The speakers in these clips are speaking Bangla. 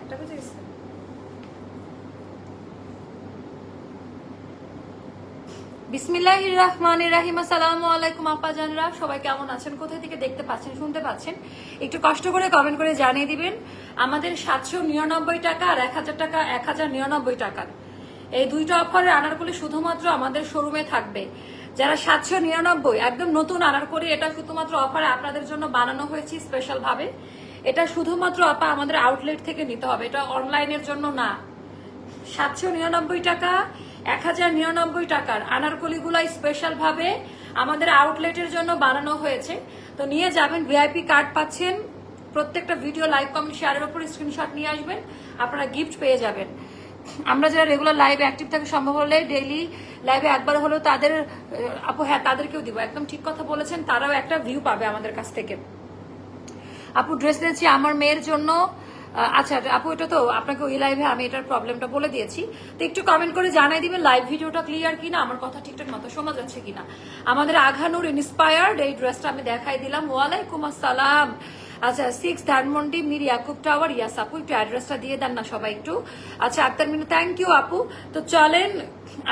একটা বেজে গেছে। বিসমিল্লাহ রহমান রাহিম, আসসালামু আলাইকুম আপা জানরা সবাই কেমন আছেন? কোথায় থেকে দেখতে পাচ্ছেন, শুনতে পাচ্ছেন? একটু কষ্ট করে কমেন্ট করে জানিয়ে দিবেন। আমাদের সাতশো নিরানব্বই টাকা আর এক হাজার টাকা, এক হাজার নিরানব্বই এই দুইটা অফারের আনারগুলি শুধুমাত্র আমাদের শোরুমে থাকবে। যারা সাতশো নিরানব্বই, একদম নতুন আনারকলি, এটা শুধুমাত্র অফারে আপনাদের জন্য বানানো হয়েছে স্পেশাল ভাবে। এটা শুধুমাত্র আপা আমাদের আউটলেট থেকে নিতে হবে। এটা অনলাইনের জন্য না। সাতশো নিরানব্বই টাকা, এক হাজার নিরানব্বই টাকার আনারকলিগুলাই স্পেশাল ভাবে আমাদের আউটলেটের জন্য বানানো হয়েছে। তো নিয়ে যাবেন ভিআইপি কার্ড পাচ্ছেন। প্রত্যেকটা ভিডিও লাইভ কমেন্ট শেয়ারের ওপর স্ক্রিনশট নিয়ে আসবেন। আপনারা গিফট পেয়ে যাবেন। আমরা যারা রেগুলার লাইভে অ্যাক্টিভ থাকি, সম্ভব হলে ডেইলি লাইভে একবার হলেও তাদের আপু হ্যাঁ তাদেরকেও দিব। একদম ঠিক কথা বলেছেন, তারাও একটা ভিউ পাবে আমাদের কাছ থেকে। আপু ড্রেস দিয়েছি আমার মেয়ের জন্য। আচ্ছা আপু, এটা তো আপনাকে ওই লাইভে আমি এটার প্রবলেমটা বলে দিয়েছি। তো একটু কমেন্ট করে জানাই দিবেন লাইভ ভিডিওটা ক্লিয়ার কিনা, আমার কথা ঠিকঠাক মতো শোনা যাচ্ছে কিনা। আমাদের আঘানুর ইন্সপায়ার্ড এই ড্রেসটা আমি দেখাই দিলাম। ওয়ালাইকুম আসসালাম। আচ্ছা six Dhanmondi Mir Yakub tower yes আপু, একটু অ্যাড্রেসটা দিয়ে দেন না সবাই একটু। আচ্ছা আক্তার মিনু থ্যাংক ইউ আপু। তো চলেন,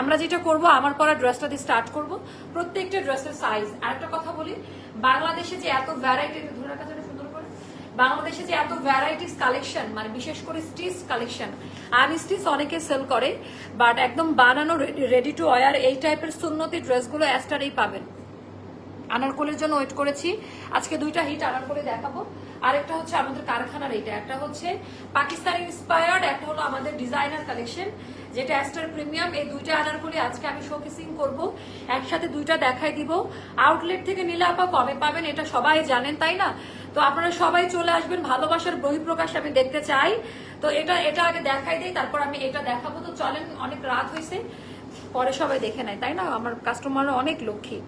আমরা যেটা করব, আমার পরা ড্রেসটা দিয়ে স্টার্ট করব। প্রত্যেকটা ড্রেসের সাইজ আরেকটা কথা বলি, বাংলাদেশে যে এত ভ্যারাইটি ধরে রাখা বাংলাদেশে যে এত ভ্যারাইটিস কালেকশন মানে বিশেষ করে স্টিচ কালেকশন আনস্টিচ অনেকে সেল করে বাট একদম বানানো রেডি টু ওয়ার এই টাইপের সুন্নতি ড্রেসগুলো অ্যাস্টারেই পাবেন। আনারকলির জন্য ওয়েট করেছি। আজকে দুইটা হিট আনারকলি দেখাবো। আরেকটা হচ্ছে আমাদের কারখানার এইটা একটা হচ্ছে পাকিস্তান ইন্সপায়ার্ড একটা হলো আমাদের ডিজাইনার কালেকশন যেটা অ্যাস্টার প্রিমিয়াম এই দুইটা আনারকলি আজকে আমি শোকেসিং করব। একসাথে দুইটা দেখাই দিব। আউটলেট থেকে নিলে আপা কবে পাবেন এটা সবাই জানেন, তাই না? তো আপনারা সবাই চলে আসবেন, ভালোবাসার বহিঃপ্রকাশ আমি দেখতে চাই। তো এটা এটা আগে দেখাই দিই, তারপর আমি এটা দেখাবো। তো চলেন, অনেক রাত হয়েছে পরে সবাই দেখে নেয়, তাই না? আমার কাস্টমার অনেক লক্ষ্মী।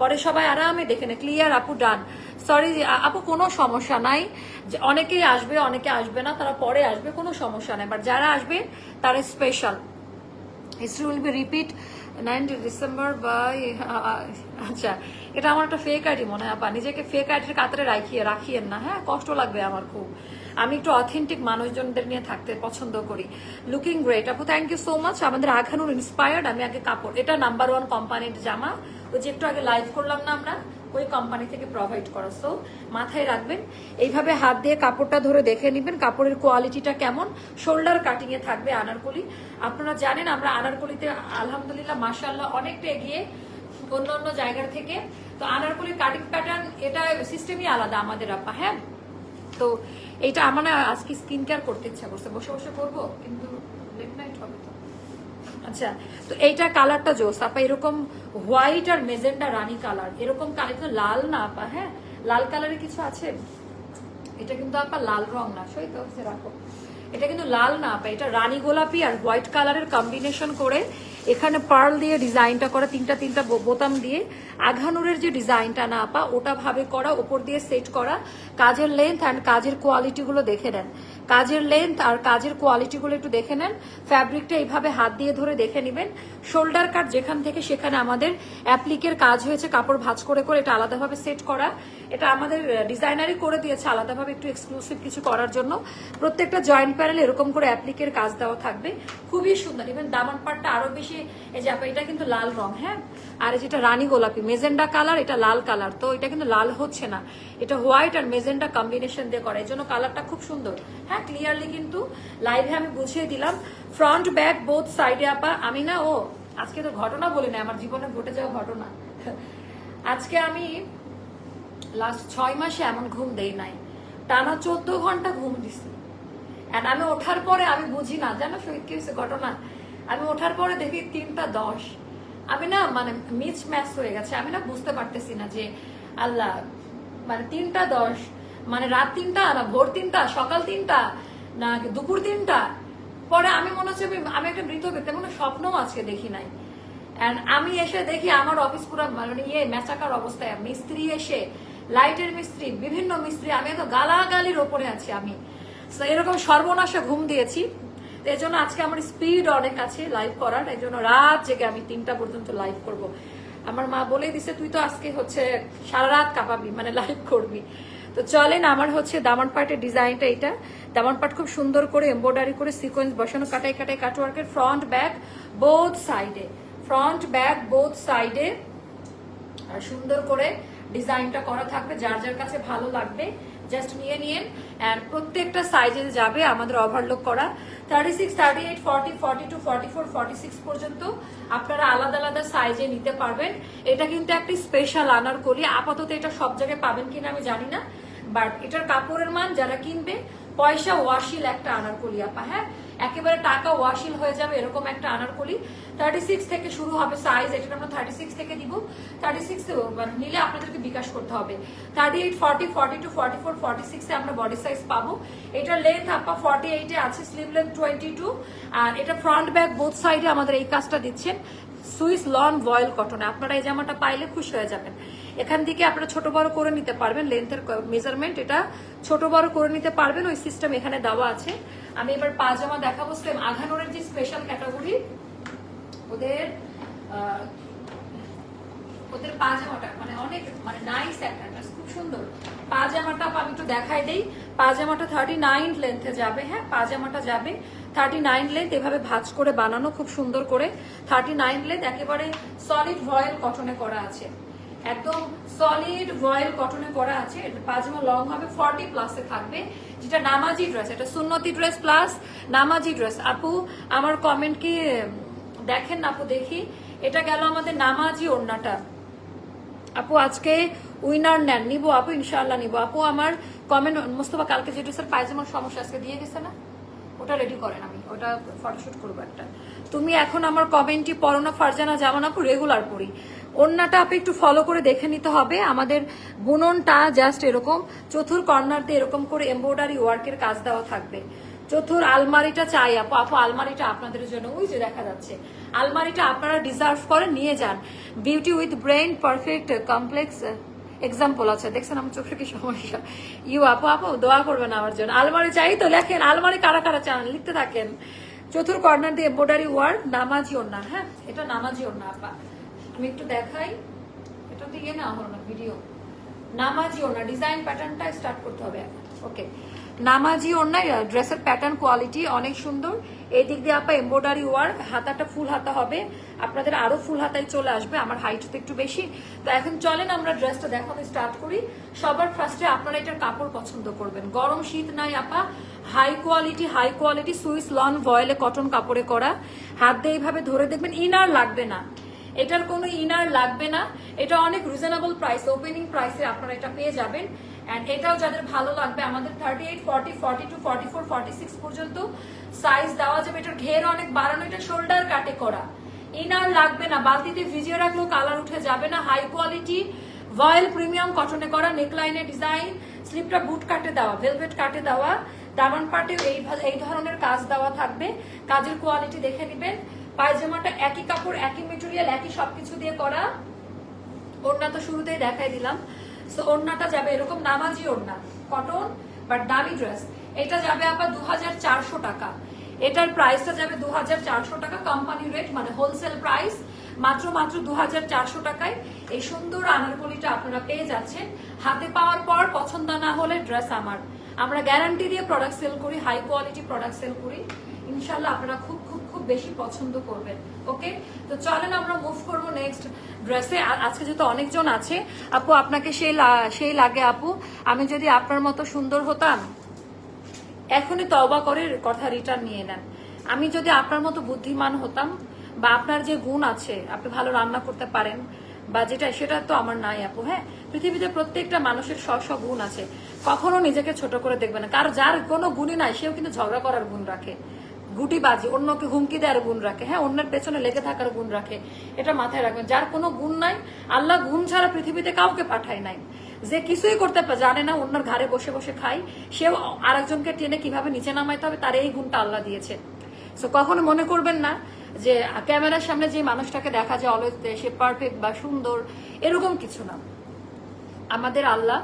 পরে সবাই আরামে দেখে নেয় ক্লিয়ার আপু ডান সরি আপু কোনো সমস্যা নাই। যে অনেকেই আসবে, অনেকে আসবে না, তারা পরে আসবে, কোনো সমস্যা নাই। বাট যারা আসবে, তারা special history will be repeat ninety December bye আচ্ছা এটা আমার একটা ফেক আইডি মনে হয়, আপা। নিজেকে ফেক আইডির কাতারে রাখিয়ে, রাখিয়েন না হ্যাঁ? কষ্ট লাগবে আমার খুব। আমি একটু অথেন্টিক মানুষজনদের নিয়ে থাকতে পছন্দ করি। লুকিং গ্রেট আপু থ্যাংক ইউ সো মাচ আমাদের আখানুর ইন্সপায়ার্ড আমি আগে কাপড়। এটা নাম্বার ওয়ান কোম্পানির জামা। ওই যে একটু আগে লাইভ করলাম না আমরা? ওই কোম্পানি থেকে প্রোভাইড করা। সো মাথায় রাখবেন, এইভাবে হাত দিয়ে কাপড়টা ধরে দেখে নেবেন, কাপড়ের কোয়ালিটিটা কেমন শোল্ডার কাটিং এ থাকবে আনারকলি। আপনারা জানেন, আমরা আনারকলিতে আলহামদুলিল্লাহ, মাশাআল্লাহ অনেকটা এগিয়ে অন্য অন্য জায়গার থেকে। তো আনারকলির কাটিং প্যাটার্ন এটা সিস্টেমই আলাদা আমাদের আপা হ্যাঁ? তো, এইটা আমার আজকে স্কিন কেয়ার করতে ইচ্ছা করছে। বসে বসে করব, কিন্তু আচ্ছা তো এইটা কালারটা জোস আপা এরকম হোয়াইট আর মেজেন্ডা রানী কালার, এরকম কালার তো লাল না আপা হ্যাঁ লাল কালারে কিছু আছে? এটা কিন্তু আপা লাল রং না, সই তো রাখো। এটা কিন্তু লাল না আপা এটা রানী গোলাপি আর হোয়াইট কালারের কম্বিনেশন করে এখানে পার্ল দিয়ে ডিজাইনটা করা, তিনটা তিনটা বোতাম দিয়ে। আঘানুরের যে ডিজাইনটা না আপা ওটা ভাবে করা, ওপর দিয়ে সেট করা। কাজের লেন্থ অ্যান্ড কাজের কোয়ালিটিগুলো দেখে নেন। কাজের লেন্থ আর কাজের কোয়ালিটিগুলো একটু দেখে নেন। ফ্যাব্রিকটা এইভাবে হাত দিয়ে ধরে দেখে নেবেন। শোল্ডার কাট যেখান থেকে সেখানে আমাদের অ্যাপ্লিকের কাজ হয়েছে, কাপড় ভাঁজ করে করে এটা আলাদাভাবে সেট করা। এটা আমাদের ডিজাইনারই করে দিয়েছে আলাদাভাবে একটু এক্সক্লুসিভ কিছু করার জন্য। প্রত্যেকটা জয়েন্ট প্যানেল এরকম করে অ্যাপ্লিকের কাজ দেওয়া থাকবে। খুবই সুন্দর। ইভেন দামান পাটটা আরও বেশি, এই যে এটা কিন্তু লাল রং হ্যাঁ? আর যেটা রানী গোলাপি মেজেন্ডা কালার, এটা লাল কালার। তো এটা কিন্তু লাল হচ্ছে না। এটা হোয়াইট আর মেজেন্ডা কম্বিনেশন দিয়ে করা। এই জন্য কালারটা খুব সুন্দর। হ্যাঁ ক্লিয়ারলি কিন্তু লাইভে আমি বুঝিয়ে দিলাম। ফ্রন্ট ব্যাক বোথ সাইডে আপা। আমি না, ও, আজকে তো ঘটনা বলি না আমার জীবনে ঘটে যাওয়া ঘটনা। আজকে আমি লাস্ট ছয় মাসে এমন ঘুম দেই নাই। টানা চোদ্দ ঘণ্টা ঘুম দিছি। আমি ওঠার পরে আমি বুঝি না। জানো কি হয়েছে ঘটনা? আমি ওঠার পরে দেখি তিনটা দশ। আমি না মানে মিস ম্যাচ হয়ে গেছে। আমি না বুঝতে পারতেছি না যে, আল্লাহ মানে তিনটা দশ মানে রাত তিনটা না, ভোর তিনটা, সকাল তিনটা, না দুপুর তিনটা। পরে আমি মনে হচ্ছে আমি- একটা মৃত ব্যক্তি কোনো স্বপ্নও আজকে দেখি নাই। And আমি এসে দেখি আমার অফিস পুরো মানে ইয়ে মেচাকার অবস্থায়। মিস্ত্রি এসে, লাইটের মিস্ত্রি, বিভিন্ন মিস্ত্রি, আমি তো গালাগালির ওপরে আছি আমি। এরকম সর্বনাশে ঘুম দিয়েছি। এই জন্য আজকে আমার স্পিড অনেক আছে লাইভ করার এই জন্য রাত জেগে আমি তিনটা পর্যন্ত লাইভ করব। আমার মা বলেই দিছে, তুই তো আজকে হচ্ছে সারা রাত কাঁপাবি মানে লাইভ করবি। তো চলেন, আমার হচ্ছে দামান পাটের ডিজাইনটা এটা। দামান পাট খুব সুন্দর করে এমব্রয়ডারি করে সিকোয়েন্স বসানো, কাটাই কাটাই কাটওয়ার্কের ফ্রন্ট ব্যাক বোথ সাইডে ফ্রন্ট ব্যাক বোথ সাইডে সুন্দর করে ডিজাইনটা করা থাকবে, যার যার কাছে ভালো লাগবে। জাস্ট নিয়ে নিন অ্যান্ড প্রত্যেকটা সাইজে যাবে আমাদের ওভারলোক করা। Thirty six thirty eight forty forty two forty four forty six পর্যন্ত আপনারা আলাদা আলাদা সাইজে নিতে পারবেন। এটা কিন্তু একটি স্পেশাল আনার করি আপাতত এটা সব জায়গায় পাবেন কিনা আমি জানি না বাট এটার কাপড়ের মান যারা কিনবে, পয়সা ওয়াশিল একটা আনারকলি আপা হ্যাঁ? একেবারে টাকা ওয়াশিল হয়ে যাবে এরকম একটা আনারকলি। থার্টি সিক্স থেকে শুরু হবে সাইজ এটা আমরা থার্টি সিক্স থেকে দিব। থার্টি সিক্স নিলে আপনাদেরকে বিকাশ করতে হবে। Thirty eight forty forty two forty four forty সিক্সে আমরা বডি সাইজ পাবো। এটার লেন্থ আপা ফর্টি এইটে আছে স্লিভ লেন্থ টোয়েন্টি টু আর এটা ফ্রন্ট ব্যাক বোথ সাইডে আমাদের এই কাজটা দিচ্ছেন। সুইস লন ভয়েল কটনে আপনারা এই জামাটা পাইলে খুশি হয়ে যাবেন। এখান থেকে আপনারা ছোট বড় করে নিতে পারবেন লেন্থের মেজারমেন্ট এটা ছোট বড় করে নিতে পারবেন, ওই সিস্টেম এখানে দেওয়া আছে। আমি এবার পাজামা দেখাবো সেম আঘানোরের যে স্পেশাল ক্যাটাগরি ওদের ওদের পাজামাটা মানে অনেক মানে নাইস একটা খুব সুন্দর। পাজামাটা আমি একটু দেখাই দেই পাজামাটা থার্টি নাইন লেন্থে যাবে হ্যাঁ পাজামাটা যাবে। থার্টি নাইন লেন্থ এভাবে ভাঁজ করে বানানো, খুব সুন্দর করে। থার্টি নাইন লেন্থ একেবারে সলিড ভয়েল কটনে করা আছে। একদম সলিড ভয়েল কটনে করা আছে। এটা পাজামা লং হবে ফর্টি প্লাসে থাকবে। যেটা নামাজি ড্রেস এটা সুন্নতি ড্রেস প্লাস নামাজি ড্রেস আপু, আমার কমেন্ট কি দেখেন আপু, দেখি। এটা গেল আমাদের নামাজি ওড়নাটা। আপু, আজকে উইনার নেন। নিব আপু, ইনশাআল্লাহ নিব। আপু, আমার কমেন্ট মোস্তফা, কালকে যে ড্রেসের পায়জামার সমস্যা, আজকে দিয়ে গেছে না? ওটা রেডি করেন আমি। ওটা ফটোশুট করব একটা। তুমি এখন আমার কমেন্টটি পড়ো না, ফারজানা যাব না আপু রেগুলার পড়ি। অন্যটা আপনি একটু ফলো করে দেখে নিতে হবে। আমাদের বুননটা জাস্ট এরকম, চতুর কর্নার দিয়ে এরকম করে এমব্রয়ডারি ওয়ার্কের কাজ দেওয়া থাকবে। চতুর আলমারিটা চাই আপু। আপু, আলমারিটা আপনাদের জন্য, ওই যে দেখা যাচ্ছে। আলমারিটা আপনারা ডিজার্ভ করে নিয়ে যান। Beauty with brain perfect complex example আছে। দেখছেন আমার চোখের কি সমস্যা? ইউ আপু আপু, দোয়া করবেন আমার জন্য। আলমারি চাই তো, লেখেন, আলমারি কারা কারা চান? লিখতে থাকেন। চতুর কর্নার দিয়ে এম্বোডারি ওয়ার্ড নামাজি ওড়না হ্যাঁ? এটা নামাজি ওড়না, আপা। আমি একটু দেখাই। এটা দিয়ে না, হলো না ভিডিও নামাজি ওড়না ডিজাইন প্যাটার্নটা স্টার্ট করতে হবে ওকে নামাজি ওড়না ড্রেসের প্যাটার্ন কোয়ালিটি অনেক সুন্দর। এই দিক দিয়ে আপা এম্ব্রয়ডারি ওয়ার্ক হাতাটা ফুল হাতা হবে। আপনাদের আরও ফুল হাতায় চলে আসবে, আমার হাইট তো একটু বেশি। তো এখন চলেন আমরা ড্রেসটা দেখানো স্টার্ট করি। সবার ফার্স্টে আপনারা এটার কাপড় পছন্দ করবেন। গরম শীত নাই আপা। High quality high quality Swiss lawn ভয়েলে cotton কাপড়ে করা। হাত দিয়ে এইভাবে ধরে দেখবেন ইনার লাগবে না। এটার কোনো ইনার লাগবে না। এটা অনেক রিজনেবল প্রাইস ওপেনিং প্রাইসে আপনারা এটা পেয়ে যাবেন। অ্যান্ড এটাও যাদের ভালো লাগবে, আমাদের thirty eight forty forty two forty four forty six পর্যন্ত সাইজ দেওয়া যাবে। এটার ঘের অনেক বাড়ানো, এটা শোল্ডার কাটে করা। ইনার লাগবে না, বালতিতে ভিজিয়ে রাখলেও কালার উঠে যাবে না। হাই কোয়ালিটি ভয়েল প্রিমিয়াম কটনে করা নেকলাইনে ডিজাইন স্লিপটা বুট কাটে দেওয়া ভেলভেট কাটে দেওয়া। দামান পাটে এই এই ধরনের কাজ দেওয়া থাকবে। কাজের কোয়ালিটি দেখে নেবেন। পায়জামাটা একই কাপড়, একই মেটেরিয়াল একই সবকিছু দিয়ে করা। ওড়না তো শুরুতেই দেখাই দিলাম। সো ওড়নাটা যাবে এরকম নামাজি ওড়না কটন বাট দামি ড্রেস এটা যাবে আবার দু হাজার চারশো টাকা। এটার প্রাইসটা যাবে দু হাজার চারশো টাকা কোম্পানি রেট মানে হোলসেল প্রাইস মাত্র মাত্র দু হাজার চারশো টাকায়। এই সুন্দর আনারকলিটা আপনারা পেয়ে যাচ্ছেন। হাতে পাওয়ার পর পছন্দ না হলে ড্রেস আমার। আমরা গ্যারান্টি দিয়ে প্রোডাক্ট সেল করি হাই কোয়ালিটি প্রোডাক্ট সেল করি। ইনশাল্লাহ আপনারা খুব বেশি পছন্দ করবেন, ওকে? তো চলেন আমরা মুভ করব নেক্সট ড্রেসে আজকে যেহেতু অনেকজন আছে, আপু, আপনাকে সেই সেই লাগে আপু। আমি যদি আপনার মতো সুন্দর হতাম, এখনই তবা করে কথা রিটার্ন নিয়ে নেন। আমি যদি আপনার মতো বুদ্ধিমান হতাম, বা আপনার যে গুণ আছে, আপনি ভালো রান্না করতে পারেন, বা যেটা, সেটা তো আমার নাই আপু হ্যাঁ? পৃথিবীতে প্রত্যেকটা মানুষের স্ব স্ব গুণ আছে। কখনো নিজেকে ছোট করে দেখবে না। কার, যার কোনো গুণই নাই, সেও কিন্তু ঝগড়া করার গুণ রাখে। গুটিবাজি, অন্যকে হুমকি দেওয়ার গুণ রাখে। হ্যাঁ অন্যের পেছনে লেগে থাকার গুণ রাখে। এটা মাথায় রাখবেন। যার কোনো গুণ নাই, আল্লাহ গুণ ছাড়া পৃথিবীতে কাউকে পাঠায় নাই। যে কিছুই করতে জানে না, অন্যের ঘাড়ে বসে বসে খায়। সেও আরেকজনকে টেনে কীভাবে নিচে নামাইতে হবে, তার এই গুণটা আল্লাহ দিয়েছে। সো কখনো মনে করবেন না যে ক্যামেরার সামনে যে মানুষটাকে দেখা যায় অলওয়েজ সে পারফেক্ট বা সুন্দর, এরকম কিছু না। আমাদের আল্লাহ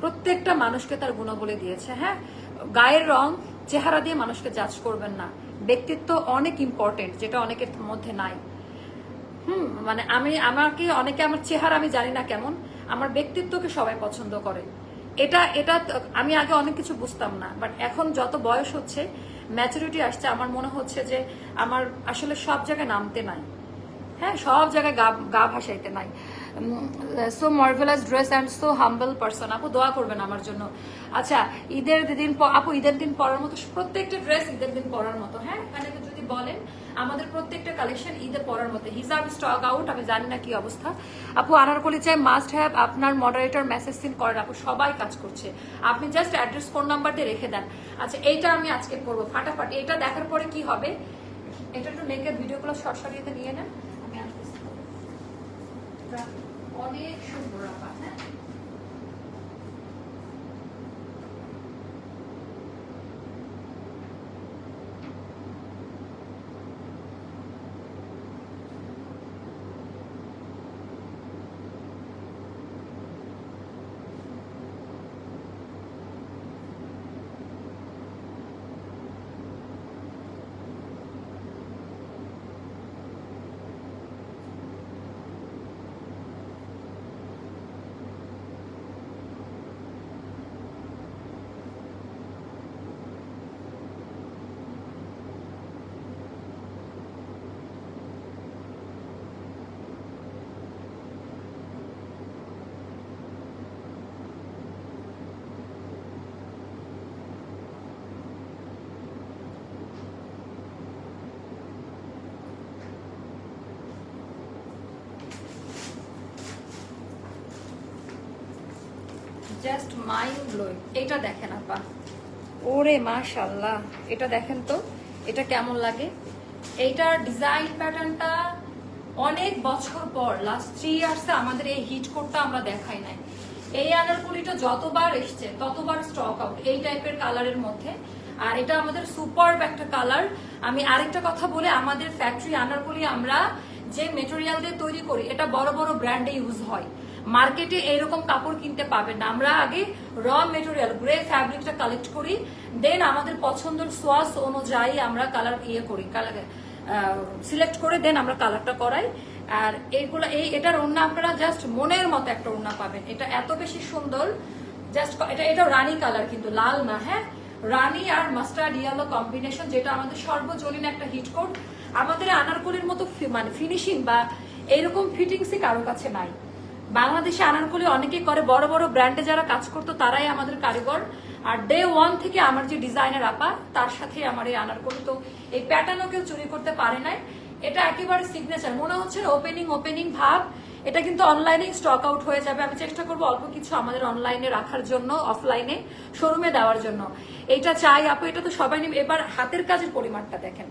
প্রত্যেকটা মানুষকে তার গুণাবলী দিয়েছে। হ্যাঁ গায়ের রং চেহারা দিয়ে মানুষকে জাজ করবেন না। ব্যক্তিত্ব অনেক ইম্পর্টেন্ট যেটা অনেকের মধ্যে নাই। হুম মানে আমি, আমাকে, অনেকে আমার চেহারা আমি জানি না কেমন, আমার ব্যক্তিত্বকে সবাই পছন্দ করে। এটা এটা আমি আগে অনেক কিছু বুঝতাম না বাট এখন যত বয়স হচ্ছে ম্যাচুরিটি আসছে, আমার মনে হচ্ছে যে আমার আসলে সব জায়গায় নামতে নাই। হ্যাঁ সব জায়গায় গা গা ভাসাইতে নাই। So marvellous dress and so humble person আপু, দোয়া করবেন আমার জন্য। আচ্ছা ঈদের দিন আপু, ঈদের দিন পরার মতো প্রত্যেকটা ড্রেস ঈদের দিন পরার মতো হ্যাঁ? এখানে যদি বলেন, আমাদের প্রত্যেকটা কালেকশন ঈদে পরার মতো। হিসাব স্টক আউট আমি জানি না কি অবস্থা। আপু আনারকলি চাই মাস্ট হ্যাভ আপনার মডারেটর মেসেজ সিন করেন। আপু, সবাই কাজ করছে। আপনি জাস্ট অ্যাড্রেস ফোন নাম্বার দিয়ে রেখে দেন। আচ্ছা এইটা আমি আজকে করব ফাটাফাটি। এটা দেখার পরে কি হবে? এটা একটু নেকের ভিডিওগুলো শর্ট সরিয়ে নিয়ে নেন। আমি আসতেছি। অনেক সুন্দর আপা জাস্ট মাইন্ড ব্লোয়িং এটা দেখেন আপা। ওরে মাশাল্লাহ এটা দেখেন তো, এটা কেমন লাগে? এইটার ডিজাইন প্যাটার্নটা অনেক বছর পর লাস্ট থ্রি ইয়ার্সে আমাদের এই হিট কোডটা আমরা দেখাই নাই। এই আনারকুলিটা যতবার এসছে, ততবার স্টক আউট এই টাইপের কালারের মধ্যে। আর এটা আমাদের সুপার একটা কালার আমি আরেকটা কথা বলে আমাদের ফ্যাক্টরি আনারকুলি আমরা যে মেটেরিয়াল দিয়ে তৈরি করি, এটা বড় বড় ব্র্যান্ডে ইউজ হয়। মার্কেটে এইরকম কাপড় কিনতে পাবেন না। আমরা আগে র মেটেরিয়াল গ্রে ফ্যাব্রিকটা কালেক্ট করি দেন আমাদের পছন্দের সোয়াস অনুযায়ী আমরা কালার ইয়ে করি কালার সিলেক্ট করে দেন আমরা কালারটা করাই। আর এইগুলো এই এটার ওড়না আপনারা জাস্ট মনের মতো একটা ওড়না পাবেন। এটা এত বেশি সুন্দর। জাস্ট এটা এটা রানী কালার কিন্তু, লাল না হ্যাঁ? রানী আর মাস্টার্ড ইয়েলো কম্বিনেশন যেটা আমাদের সর্বজনীন একটা হিট কোড আমাদের আনারকলির মতো মানে ফিনিশিং বা এইরকম ফিটিংসই কারও কাছে নাই। বাংলাদেশে আনারকলি অনেকেই করে, বড় বড় ব্র্যান্ডে যারা কাজ করতো, তারাই আমাদের কারিগর। আর ডে ওয়ান থেকে আমার যে ডিজাইনার আপা, তার সাথে আমার এই আনারকলি। তো এই প্যাটার্নও কেউ চুরি করতে পারে নাই। এটা একেবারে সিগনেচার মনে হচ্ছে ওপেনিং ওপেনিং ভাব। এটা কিন্তু অনলাইনে স্টক আউট হয়ে যাবে। আমি চেষ্টা করব অল্প কিছু আমাদের অনলাইনে রাখার জন্য অফলাইনে শোরুমে দেওয়ার জন্য। এটা চাই আপু, এটা তো সবাই নিবে। এবার হাতের কাজের পরিমাপটা দেখেন.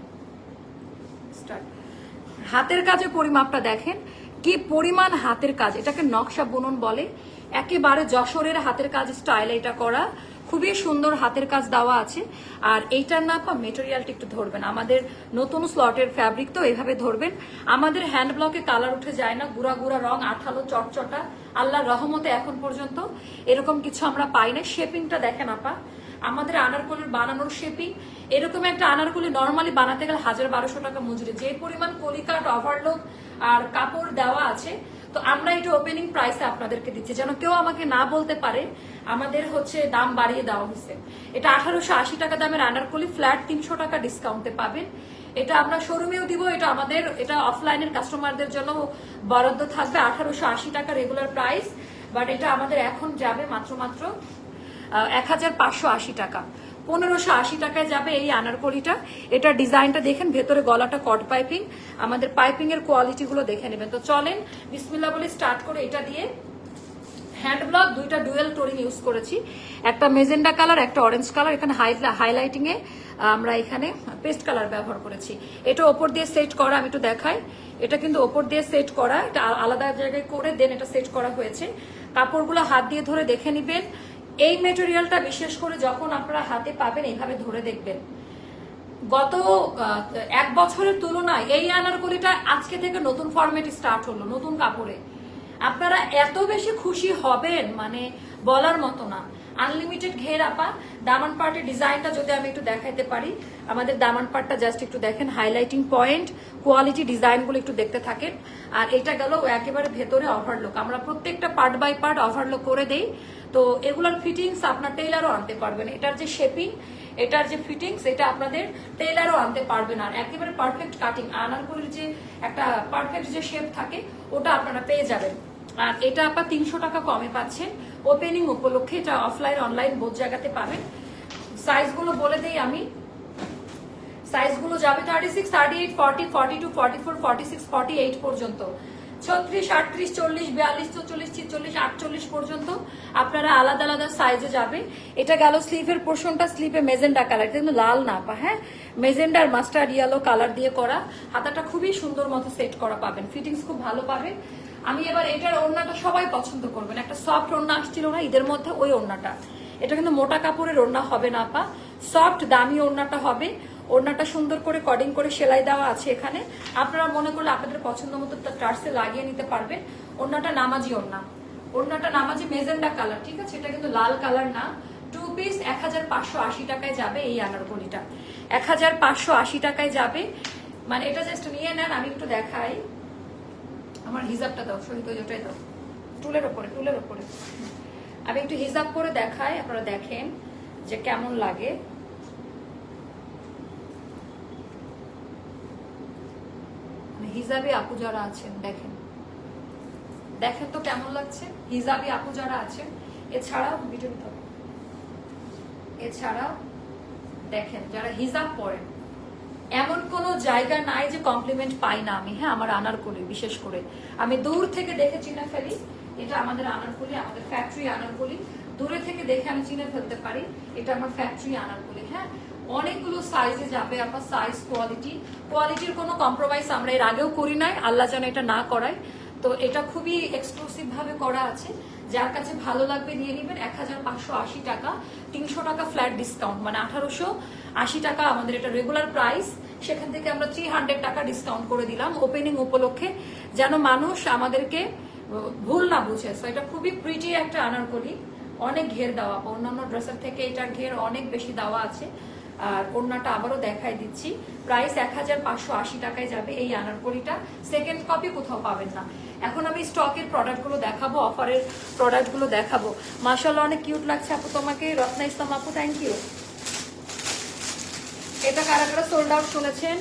হাতের কাজের পরিমাপটা দেখেন। কি পরিমাণ হাতের কাজ? এটাকে নকশা বুনন বলে। একেবারে যশোরের হাতের কাজ স্টাইল এটা করা। খুবই সুন্দর হাতের কাজ দেওয়া আছে। আর এইটার না পা মেটেরিয়ালটা একটু ধরবেন। আমাদের নতুন স্লটের ফ্যাব্রিক তো এভাবে ধরবেন। আমাদের হ্যান্ড ব্লকে কালার উঠে যায় না। গুড়া গুড়া রং, আঠালো, চটচটা। আল্লাহর রহমতে এখন পর্যন্ত এরকম কিছু আমরা পাই না শেপিংটা দেখেন আপা। আমাদের আনারকলির বানানোর শেপিং এরকম একটা আনারকলি নর্মালি বানাতে গেলে হাজার বারোশো টাকা মজুরি। যে পরিমাণ কলিকাট ওভারলোক আর কাপড় দেওয়া আছে, তো আমরা এটা ওপেনিং প্রাইসে আপনাদেরকে দিচ্ছি। যেন কেউ আমাকে না বলতে পারে, আমাদের হচ্ছে দাম বাড়িয়ে দেওয়া হয়েছে। এটা আঠারোশো আশি টাকা দামের আনারকলি ফ্ল্যাট তিনশো টাকা ডিসকাউন্টে পাবেন। এটা আমরা শোরুমেও দিব, এটা আমাদের, এটা অফলাইনের কাস্টমারদের জন্য বরাদ্দ থাকবে আঠারোশো আশি টাকা রেগুলার প্রাইস বাট এটা আমাদের এখন যাবে মাত্র মাত্র এক হাজার পাঁচশো আশি টাকা। পনেরোশো আশি টাকায় যাবে এই আনারকলিটা। এটা ডিজাইনটা দেখেন, ভেতরে গলাটা কট পাইপিং। আমাদের পাইপিং এর কোয়ালিটি গুলো দেখে নেবেন। তো চলেন বিসমিল্লা বলে স্টার্ট করে এটা দিয়ে হ্যান্ড ব্লক, দুইটা ডুয়েল টোরিং ইউজ করেছি। একটা মেজেন্ডা কালার, একটা অরেঞ্জ কালার। এখানে হাইলাইটিং এ আমরা এখানে পেস্ট কালার ব্যবহার করেছি। এটা ওপর দিয়ে সেট করা, আমি একটু দেখাই। এটা কিন্তু ওপর দিয়ে সেট করা, এটা আলাদা জায়গায় করে, দেন এটা সেট করা হয়েছে। কাপড়গুলো হাত দিয়ে ধরে দেখে নিবেন। এই মেটেরিয়ালটা বিশেষ করে যখন আপনারা হাতে পাবেন, এইভাবে ধরে দেখবেন। গত এক বছরের তুলনায় এই আনারকলিটা আজকে থেকে নতুন ফরম্যাট স্টার্ট হলো, নতুন কাপড়ে। আপনারা এত বেশি খুশি হবেন মানে বলার মতো না। আনলিমিটেড ঘের আপা, দামান পার্টের ডিজাইনটা যদি আমি একটু দেখাইতে পারি, আমাদের দামান পার্টটা জাস্ট একটু দেখেন হাইলাইটিং পয়েন্ট কোয়ালিটি ডিজাইনগুলো একটু দেখতে থাকেন। আর এটা গেল একেবারে ভেতরে ওভারলোক আমরা প্রত্যেকটা পার্ট বাই পার্ট ওভারলোক করে দেই। তো এগুলোর ফিটিংস আপনার টেইলারও আনতে পারবেন। এটার যে শেপিং এটার যে ফিটিংস এটা আপনাদের টেইলারও আনতে পারবেন। আর একেবারে পারফেক্ট কাটিং আনারগুলির যে একটা পারফেক্ট যে শেপ থাকে, ওটা আপনারা পেয়ে যাবেন। আর এটা আপনার তিনশো টাকা কমে পাচ্ছেন। ওপেনিং উপলক্ষে এটা অফলাইন অনলাইন বোধ জায়গাতে পাবেন। সাইজগুলো বলে দেই আমি। সাইজগুলো যাবে thirty six thirty eight forty forty two forty four forty six forty eight পর্যন্ত। ছত্রিশ, আটত্রিশ, চল্লিশ, বিয়াল্লিশ চল্লিশ ছিচল্লিশ, আটচল্লিশ পর্যন্ত আপনারা আলাদা আলাদা সাইজে যাবে। এটা গেল স্লিভের পোর্শনটা স্লিভে মেজেন্ডা কালার কিন্তু লাল না পা হ্যাঁ? মেজেন্ডা আর মাস্টার্ড ইয়েলো কালার দিয়ে করা। হাতাটা খুবই সুন্দর মতো সেট করা পাবেন। ফিটিংস খুব ভালো পাবেন আমি এবার এটার ওড়নাটা সবাই পছন্দ করবেন। একটা সফট ওড়না আসছিল না ঈদের মধ্যে ওই ওড়নাটা। এটা কিন্তু মোটা কাপড়ের ওড়না হবে না পা সফট দামি ওড়নাটা হবে। ওড়নাটা সুন্দর করে কডিং করে সেলাই দেওয়া আছে এখানে। আপনারা মনে করলে আপনাদের পছন্দ মতো টার্সে লাগিয়ে নিতে পারবেন। ওড়নাটা নামাজি ওড়না। ওড়নাটা নামাজি মেজেন্ডা কালার, ঠিক আছে? এটা কিন্তু লাল কালার না। টু পিস এক হাজার পাঁচশো আশি টাকায় যাবে এই আনারকলিটা। এক হাজার পাঁচশো আশি টাকায় যাবে। মানে এটা জাস্ট নিয়ে নেন, আমি একটু দেখাই। আমার হিজাবটা দাও, শহীদ ওটাই দাও। টুলের ওপরে টুলের ওপরে। আমি একটু হিজাব করে দেখাই, আপনারা দেখেন যে কেমন লাগে। হিজাবি আপু যারা আছেন, দেখেন। দেখেন তো কেমন লাগছে? হিজাবি আপু যারা আছেন, এছাড়াও ভিডিও নিতে হবে। এছাড়াও দেখেন, যারা হিজাব পরেন, এমন কোনো জায়গা নাই যে কমপ্লিমেন্ট পাই না আমি হ্যাঁ আমার আনারকলি, বিশেষ করে। আমি দূর থেকে দেখে চিনে ফেলি, এটা আমাদের আনারকলি, আমাদের ফ্যাক্টরি আনারকলি। দূরে থেকে দেখে আমি চিনে ফেলতে পারি, এটা আমার ফ্যাক্টরি আনারকলি হ্যাঁ? অনেকগুলো সাইজে যাবে আপনার সাইজ কোয়ালিটি কোয়ালিটির কোনো কম্প্রোমাইজ আমরা এর আগেও করি নাই, আল্লাহ যেন এটা না করায়। তো এটা খুবই এক্সক্লুসিভ ভাবে করা আছে। যার কাছে ভালো লাগবে নিয়ে নেবেন এক হাজার পাঁচশো আশি টাকা। তিনশো টাকা ফ্ল্যাট ডিসকাউন্ট মানে আঠারোশো আশি টাকা আমাদের এটা রেগুলার প্রাইস সেখান থেকে আমরা থ্রি হান্ড্রেড টাকা ডিসকাউন্ট করে দিলাম ওপেনিং উপলক্ষে। যেন মানুষ আমাদেরকে, ভুল না বুঝে। সো এটা খুবই প্রিটি একটা আনারকলি। অনেক ঘের দেওয়া, অন্যান্য ড্রেসের থেকে এটার ঘের অনেক বেশি দেওয়া আছে। আর ওড়নাটা আবারও দেখাই দিচ্ছি। প্রাইস এক হাজার পাঁচশো আশি টাকায় যাবে এই আনারকলিটা। সেকেন্ড কপি কোথাও পাবেন না। এখন আমি স্টকের প্রোডাক্টগুলো দেখাবো অফারের প্রোডাক্টগুলো দেখাবো। মাসাল্লাহ অনেক কিউট লাগছে আপু তোমাকে। রত্না ইসলাম আপু থ্যাংক ইউ এটা কারা কারা সোল্ড আউট শুনেছেন?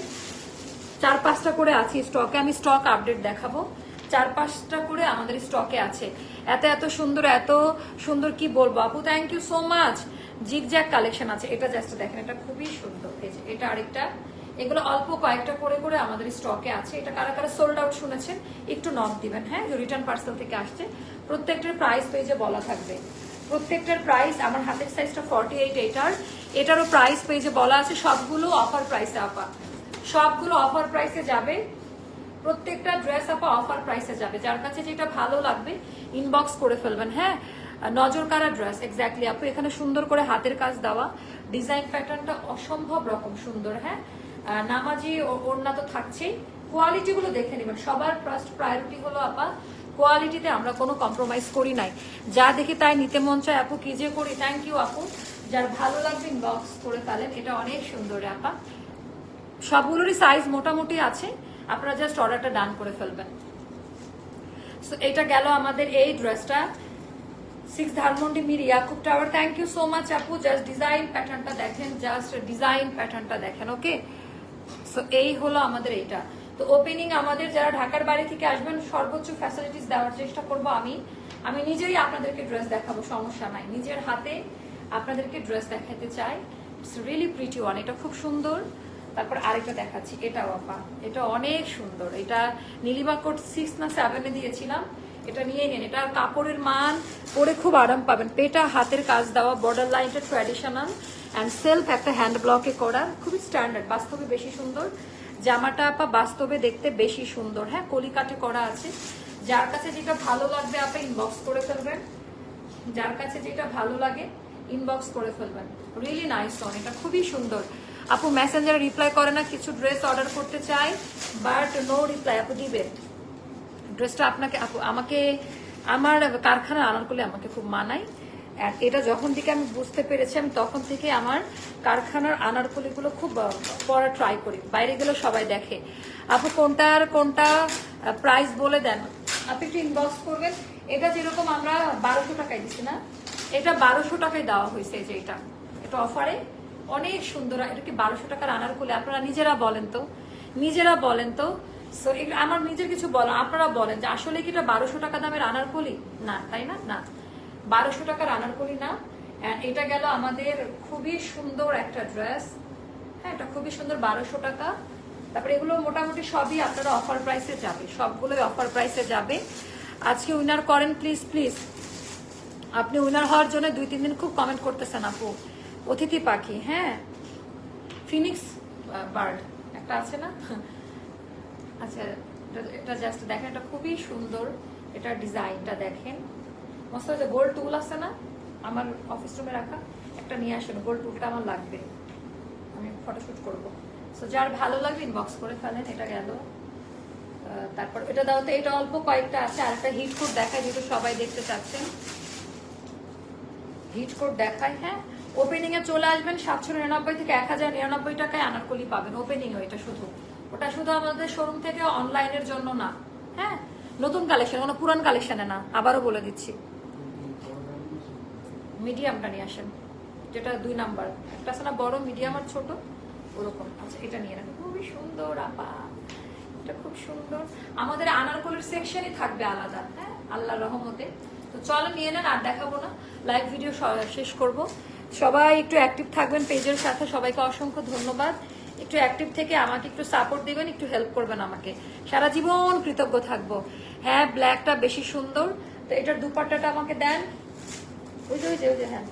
চার পাঁচটা করে আছে স্টকে আমি স্টক আপডেট দেখাবো। চার পাঁচটা করে আমাদের স্টকে আছে। এত এত সুন্দর এত সুন্দর কি বলব আপু? Thank you so much zig zag collection আছে। এটা জাস্ট দেখেন, এটা খুবই সুন্দর। এটা আরেকটা। এগুলো অল্প কয়েকটা করে করে আমাদের স্টকে আছে। এটা কারা কারা সোল্ড আউট শুনেছেন, একটু নক দিবেন। হ্যাঁ রিটার্ন পার্সেল থেকে আসছে। প্রত্যেকটার প্রাইস পেজে বলা থাকবে। প্রত্যেকটার প্রাইস আমার হাতের সাইজটা ফর্টি এইট এটার। এটারও প্রাইস পেজে বলা আছে, সবগুলো অফার প্রাইসে আপা। সবগুলো অফার প্রাইসে যাবে। প্রত্যেকটা ড্রেস আপা অফার প্রাইসে যাবে। যার কাছে যেটা ভালো লাগবে ইনবক্স করে ফেলবেন। হ্যাঁ নজর কারা ড্রেস এক্স্যাক্টলি আপু, এখানে সুন্দর করে হাতের কাজ দেওয়া। ডিজাইন প্যাটার্নটা অসম্ভব রকম সুন্দর হ্যাঁ? নামাজি ওড়না তো থাকছেই। কোয়ালিটি গুলো দেখে নেবেন। সবার ফার্স্ট প্রায়োরিটি হলো আপা কোয়ালিটিতে আমরা কোনো কম্প্রোমাইজ করি নাই। যা দেখি তাই নিতে মন চায় আপু, কি যে করি থ্যাংক ইউ আপু। যার ভালো লাগবে ইনবক্স করে ফেলেন এটা অনেক সুন্দর আপা। সবগুলোরই সাইজ মোটামুটি আছে। আপনারা জাস্ট অর্ডারটা ডান করে ফেলবেন। সো এটা গেল আমাদের এই ড্রেসটা six Dhanmondi Mir Yakub tower thank you so much আপু জাস্ট ডিজাইন প্যাটার্নটা দেখেন জাস্ট ডিজাইন প্যাটার্নটা দেখেন ওকে সো এই হলো আমাদের এইটা। তো ওপেনিং আমাদের যারা ঢাকার বাইরে থেকে আসবেন, সর্বোচ্চ ফ্যাসিলিটিস দেওয়ার চেষ্টা করব আমি। আমি নিজেই আপনাদেরকে ড্রেস দেখাবো, সমস্যা নাই। নিজের হাতে আপনাদেরকে ড্রেস দেখাতে চাই। ইটস রিয়েলি প্রিটি ওয়ান এটা খুব সুন্দর। তারপর আরেকটা দেখাচ্ছি, এটাও আপা, এটা অনেক সুন্দর। এটা নীলিমা কোট সিক্স না সেভেনে দিয়েছিলাম। এটা নিয়ে নিন। এটা কাপড়ের মান পরে খুব আরাম পাবেন। পেটা হাতের কাজ দেওয়া বর্ডার লাইনটা ট্র্যাডিশনাল অ্যান্ড সেলফ একটা হ্যান্ড ব্লকে করা, খুবই স্ট্যান্ডার্ড বাস্তবে বেশি সুন্দর। জামাটা আপা বাস্তবে দেখতে বেশি সুন্দর। হ্যাঁ কলিকাটে করা আছে। যার কাছে যেটা ভালো লাগবে আপা ইনবক্স করে ফেলবেন। যার কাছে যেটা ভালো লাগে ইনবক্স করে ফেলবেন। রিয়েলি নাইস অন এটা খুবই সুন্দর। আপু মেসেঞ্জারে রিপ্লাই করে না, কিছু ড্রেস অর্ডার করতে চাই বাট নো রিপ্লাই আপু দিবে। ড্রেসটা আপনাকে আপু, আমাকে, আমার কারখানা আনার করলে আমাকে খুব মানায়। এটা যখন থেকে আমি বুঝতে পেরেছি, আমি তখন থেকে আমার কারখানার আনারকলিগুলো খুব পরা ট্রাই করি। বাইরে গেলে সবাই দেখে। আপু কোনটার কোনটা প্রাইস বলে দেন। আপনি একটু ইনবক্স করবেন। এটা যেরকম আমরা বারোশো টাকায় দিচ্ছি না, এটা বারোশো টাকায় দেওয়া হয়েছে যে এটা। এটা অফারে অনেক সুন্দর, এটা কি বারোশো টাকার আনারকলি? আপনারা নিজেরা বলেন তো। নিজেরা বলেন তো। সো আমার নিজের কিছু বলো, আপনারা বলেন যে আসলে কি এটা বারোশো টাকা দামের আনারকলি না, তাই না? না। বারোশো টাকার আনারকলি না। এটা গেল আমাদের খুবই সুন্দর একটা ড্রেস হ্যাঁ এটা খুবই সুন্দর, বারোশো টাকা। তারপরে এগুলো মোটামুটি সবই আপনারা অফার প্রাইসে যাবে। সবগুলোই অফার প্রাইসে যাবে। আজকে উইনার করেন প্লিজ প্লিজ আপনি উইনার হওয়ার জন্য দুই, তিন দিন খুব কমেন্ট করতেছেন আপু। অতিথি পাখি হ্যাঁ। ফিনিক্স বার্ড একটা আছে না? আচ্ছা এটা- এটা জাস্ট দেখেন, এটা খুবই সুন্দর, এটা ডিজাইনটা দেখেন। মস্ত যে গোল্ড টুল আছে না? আমার অফিস রুমে রাখা, একটা নিয়ে আসেন গোল্ড টুলটা আমার লাগবে। আমি ফটোশুট করব। সো যার ভালো লাগবে ইনবক্স করে ফেলেন, এটা গেল। তারপর এটা দাও তো এটা অল্প কয়েকটা আছে, আর একটা হিট কোড দেখায়, যেহেতু সবাই দেখতে চাচ্ছেন। হিট কোড দেখায় হ্যাঁ। ওপেনিং এ চলে আসবেন, সাতশো নিরানব্বই থেকে এক হাজার নিরানব্বই টাকায় আনারকলি পাবেন ওপেনিং ওইটা শুধু। ওটা শুধু আমাদের শোরুম থেকে অনলাইনের জন্য না হ্যাঁ? নতুন কালেকশন কোনো পুরান কালেকশনে না, আবারও বলে দিচ্ছি। মিডিয়ামটা নিয়ে আসেন, যেটা দুই নাম্বার। একটা আছে না বড় মিডিয়াম আর ছোট, ওরকম। আচ্ছা এটা নিয়ে রাখেন। খুবই সুন্দর, আপা। এটা খুব সুন্দর। আমাদের আনারকলির সেকশনই থাকবে আলাদা হ্যাঁ? আল্লাহ রহমতে। তো চলো নিয়ে নেন, আর দেখাবো না। লাইভ ভিডিও শেষ করব। সবাই একটু অ্যাক্টিভ থাকবেন পেজের সাথে। সবাইকে অসংখ্য ধন্যবাদ। একটু অ্যাক্টিভ থেকে আমাকে একটু সাপোর্ট দিবেন, একটু হেল্প করবেন আমাকে। সারা জীবন কৃতজ্ঞ থাকব। হ্যাঁ ব্ল্যাকটা বেশি সুন্দর। তো এটার দুপাট্টাটা আমাকে দেন। ওই যে ওই যে ওই যে হ্যাঁ।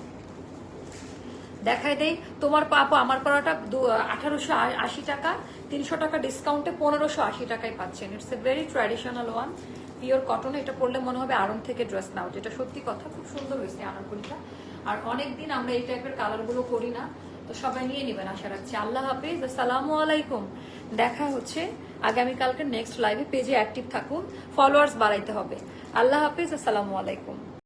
দেখাই দেই। তোমার পাপো আমার পড়াটা আঠারোশো আশি টাকা, তিনশো টাকা ডিসকাউন্টে পনেরোশো আশি টাকায় পাচ্ছেন। It's a very traditional one pure cotton এটা পরলে মনে হবে আরং থেকে ড্রেস নাও, যেটা সত্যি কথা খুব সুন্দর হয়েছে আনারকলিটা। আর অনেক দিন আমরা এই টাইপের কালারগুলো করি না। তো সবাই নিয়ে নেবেন, আশা রাখছি। আল্লাহ হাফিজ, আসসালামু আলাইকুম। দেখা হচ্ছে আগামীকালকে নেক্সট লাইভে পেজে অ্যাক্টিভ থাকুন ফলোয়ার্স বাড়াইতে হবে। আল্লাহ হাফিজ, আসসালামু আলাইকুম।